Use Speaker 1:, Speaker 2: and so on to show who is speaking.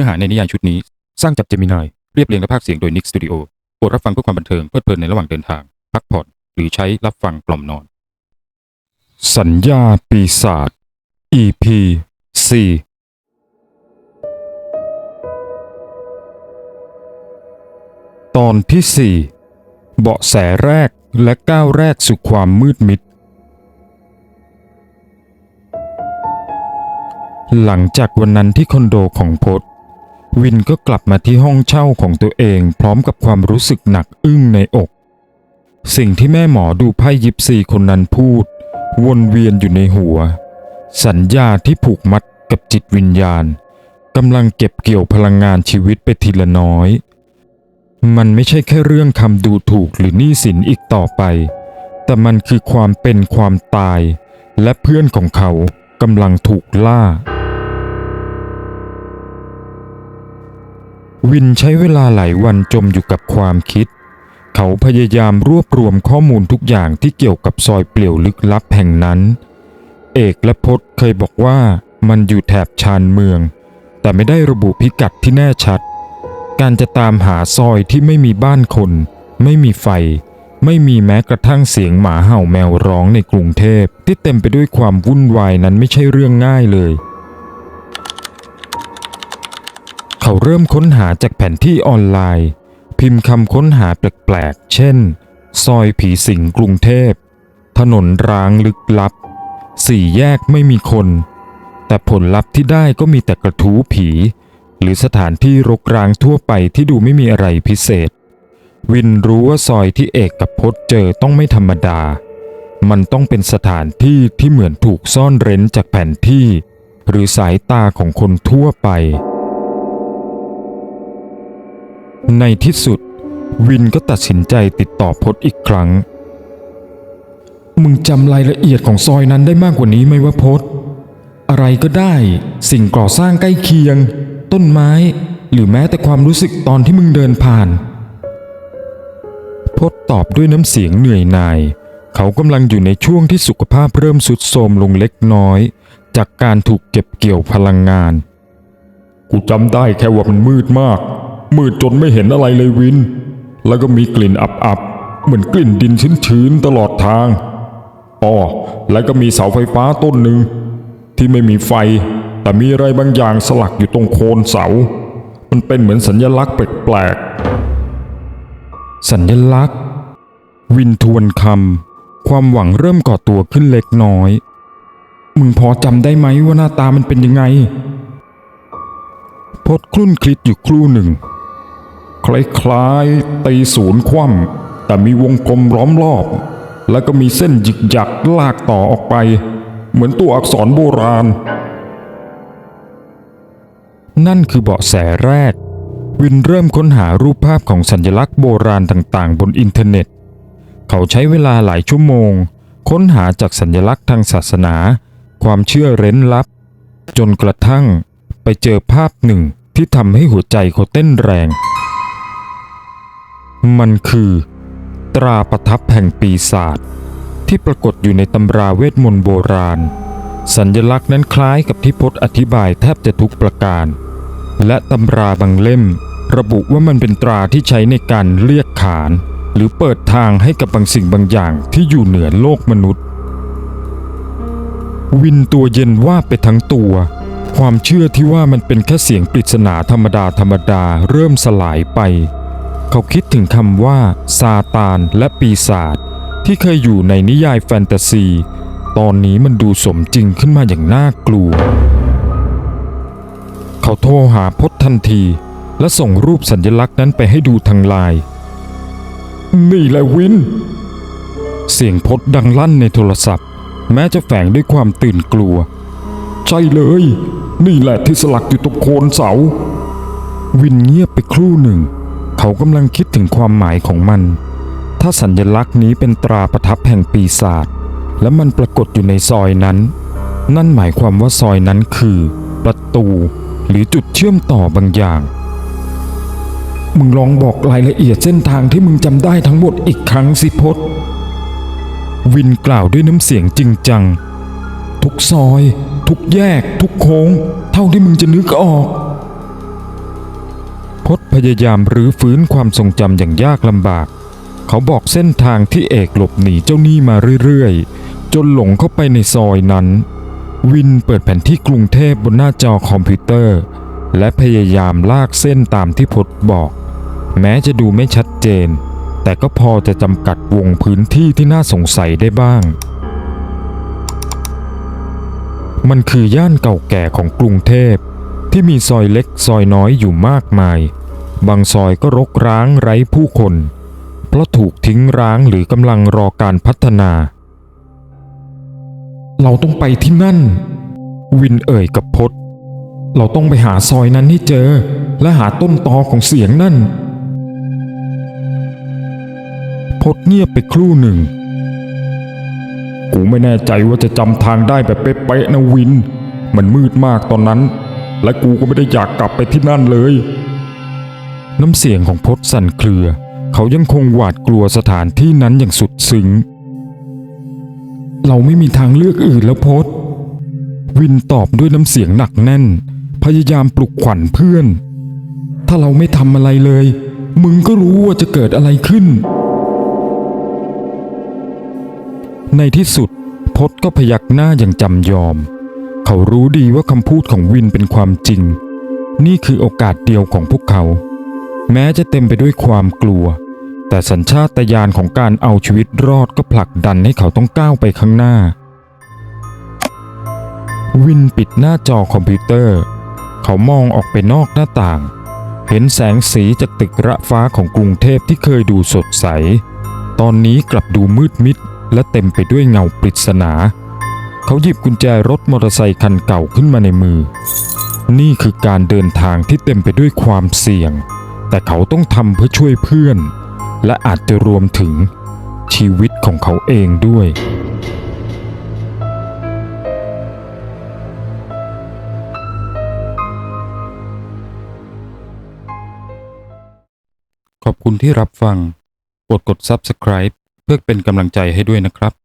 Speaker 1: นื้อหาในนิยายชุดนี้ สร้างจากเจมินายเรียบเรียงและพากย์เสียงโดยนิกสตูดิโอโปรดรับฟังเพื่อความบันเทิงเพลิดเพลินในระหว่างเดินทาง พักผ่อน หรือใช้รับฟังกล่อมนอน สัญญาปีศาจ EP 4ตอนที่4เบาะแสแรกและก้าวแรกสู่ความมืดมิด หลังจากวันนั้นที่คอนโดของพศ วินก็กลับมาที่ห้องเช่าของตัวเองพร้อมกับความรู้สึกหนักอึ้งในอก สิ่งที่แม่หมอดูไพ่ยิปซีคนนั้นพูด วนเวียนอยู่ในหัว สัญญาที่ผูกมัดกับจิตวิญญาณกำลังเก็บเกี่ยวพลังงานชีวิตไปทีละน้อย มันไม่ใช่แค่เรื่องคำดูถูกหรือหนี้สินอีกต่อไป แต่มันคือความเป็นความตาย และเพื่อนของเขากำลังถูกล่า วินใช้เวลาหลายวันจมอยู่กับความคิด เขาพยายามรวบรวมข้อมูลทุกอย่างที่เกี่ยวกับซอยเปลี่ยวลึกลับแห่งนั้น เอกและพศเคยบอกว่ามันอยู่แถบชานเมือง แต่ไม่ได้ระบุพิกัดที่แน่ชัด การจะตามหาซอยที่ไม่มีบ้านคน ไม่มีไฟ ไม่มีแม้กระทั่งเสียงหมาเห่าแมวร้องในกรุงเทพที่เต็มไปด้วยความวุ่นวายนั้นไม่ใช่เรื่องง่ายเลย เขาเริ่มค้นหาจากแผนที่ออนไลน์ พิมพ์คำค้นหาแปลกๆ เช่น ซอยผีสิงกรุงเทพ ถนนร้างลึกลับ สี่แยกไม่มีคน แต่ผลลัพธ์ที่ได้ก็มีแต่กระทู้ผี หรือสถานที่รกร้างทั่วไปที่ดูไม่มีอะไรพิเศษ วินรู้ว่าซอยที่เอกกับพจน์เจอต้องไม่ธรรมดา มันต้องเป็นสถานที่ที่เหมือนถูกซ่อนเร้นจากแผนที่ หรือสายตาของคนทั่วไป ในที่สุด วินก็ตัดสินใจติดต่อพจน์อีกครั้ง มึงจำรายละเอียดของซอยนั้นได้มากกว่านี้ไหมวะพจน์ อะไรก็ได้สิ่งก่อสร้างใกล้เคียง ต้นไม้ หรือแม้แต่ความรู้สึกตอนที่มึงเดินผ่าน พจน์ตอบด้วยน้ำเสียงเหนื่อยหน่าย เขากำลังอยู่ในช่วงที่สุขภาพเริ่มสุดโทรมลงเล็กน้อย จากการถูกเก็บเกี่ยวพลังงานกูจำได้แค่ว่ามันมืดมาก มืดจนไม่เห็นอะไรเลยวิน แล้วก็มีกลิ่นอับๆ เหมือนกลิ่นดินชื้นๆตลอดทางอ๋อแล้วก็มีเสาไฟฟ้าต้นหนึ่ง ที่ไม่มีไฟ แต่มีอะไรบางอย่างสลักอยู่ตรงโคนเสา มันเป็นเหมือนสัญลักษณ์แปลกๆ สัญลักษณ์ วินทวนคำความหวังเริ่มก่อตัวขึ้นเล็กน้อย มึงพอจำได้ไหมว่าหน้าตามันเป็นยังไงพดคลุ่นคลิดอยู่ครู่หนึ่ง คล้ายๆตีศูนย์คว่ำแต่มีวงกลมล้อมรอบ แล้วก็มีเส้นหยิกหยักลากต่อออกไป เหมือนตัวอักษรโบราณ นั่นคือเบาะแสแรก วินเริ่มค้นหารูปภาพของสัญลักษณ์โบราณต่างๆ บนอินเทอร์เน็ต เขาใช้เวลาหลายชั่วโมง ค้นหาจากสัญลักษณ์ทางศาสนา ความเชื่อเร้นลับ จนกระทั่งไปเจอภาพหนึ่งที่ทำให้หัวใจเขาเต้นแรง มันคือ ตราประทับแห่งปีศาจที่ปรากฏอยู่ในตำราเวทมนต์โบราณ สัญลักษณ์นั้นคล้ายกับที่พจน์อธิบายแทบจะทุกประการ และตำราบางเล่ม ระบุว่ามันเป็นตราที่ใช้ในการเรียกขาน หรือเปิดทางให้กับบางสิ่งบางอย่างที่อยู่เหนือโลกมนุษย์ วินตัวเย็นว่าไปทั้งตัวความเชื่อที่ว่ามันเป็นแค่เสียงปริศนาธรรมดาธรรมดาเริ่มสลายไป เขาคิดถึงคำว่าซาตานและปีศาจที่เคยอยู่ในนิยายแฟนตาซี ตอนนี้มันดูสมจริงขึ้นมาอย่างน่ากลัว เขาโทรหาพจทันที และส่งรูปสัญลักษณ์นั้นไปให้ดูทางไลน์นี่แหละวิน เสียงพจน์ดังลั่นในโทรศัพท์ แม้จะแฝงด้วยความตื่นกลัว ใช่เลย นี่แหละที่สลักอยู่ตรงโคนเสา วินเงียบไปครู่หนึ่ง เขากำลังคิดถึงความหมายของมัน ถ้าสัญลักษณ์นี้เป็นตราประทับแห่งปีศาจและมันปรากฏอยู่ในซอยนั้น นั่นหมายความว่าซอยนั้นคือ ประตูหรือจุดเชื่อมต่อบางอย่าง มึงลองบอกรายละเอียดเส้นทางที่มึงจำได้ทั้งหมดอีกครั้งสิพศวินกล่าวด้วยน้ำเสียงจริงจัง ทุกซอย ทุกแยก ทุกโค้ง เท่าที่มึงจะนึกออก พยายามรื้อฟื้นความทรงจำอย่างยากลำบาก เขาบอกเส้นทางที่เอกหลบหนีเจ้าหนี้มาเรื่อยๆ จนหลงเข้าไปในซอยนั้น วินเปิดแผนที่กรุงเทพบนหน้าจอคอมพิวเตอร์ และพยายามลากเส้นตามที่พจน์บอก แม้จะดูไม่ชัดเจน แต่ก็พอจะจำกัดวงพื้นที่ที่น่าสงสัยได้บ้างมันคือย่านเก่าแก่ของกรุงเทพ ที่มีซอยเล็กซอยน้อยอยู่มากมาย บางซอยก็รกร้างไร้ผู้คน เพราะถูกทิ้งร้างหรือกำลังรอการพัฒนา เราต้องไปที่นั่น วินเอ่ยกับพศเราต้องไปหาซอยนั้นให้เจอ และหาต้นตอของเสียงนั่นพศเงียบไปครู่หนึ่ง กูไม่แน่ใจว่าจะจำทางได้แบบเป๊ะๆนะวิน มันมืดมากตอนนั้น และกูก็ไม่ได้อยากกลับไปที่นั่นเลย น้ำเสียงของพศสั่นเครือ เขายังคงหวาดกลัวสถานที่นั้นอย่างสุดซึ้ง เราไม่มีทางเลือกอื่นแล้วพศวินตอบด้วยน้ำเสียงหนักแน่น พยายามปลุกขวัญเพื่อน ถ้าเราไม่ทำอะไรเลย มึงก็รู้ว่าจะเกิดอะไรขึ้น ในที่สุดพศก็พยักหน้าอย่างจำยอม เขารู้ดีว่าคำพูดของวินเป็นความจริง นี่คือโอกาสเดียวของพวกเขา แม้จะเต็มไปด้วยความกลัว แต่สัญชาตญาณของการเอาชีวิตรอดก็ผลักดันให้เขาต้องก้าวไปข้างหน้า วินปิดหน้าจอคอมพิวเตอร์ เขามองออกไปนอกหน้าต่าง เห็นแสงสีจากตึกระฟ้าของกรุงเทพที่เคยดูสดใส ตอนนี้กลับดูมืดมิดและเต็มไปด้วยเงาปริศนา เขาหยิบกุญแจรถมอเตอร์ไซคันเก่าขึ้นมาในมือ นี่คือการเดินทางที่เต็มไปด้วยความเสี่ยง แต่เขาต้องทำเพื่อช่วยเพื่อน และอาจจะรวมถึงชีวิตของเขาเองด้วยขอบคุณที่รับฟัง กดกด Subscribe เพื่อเป็นกำลังใจให้ด้วยนะครับ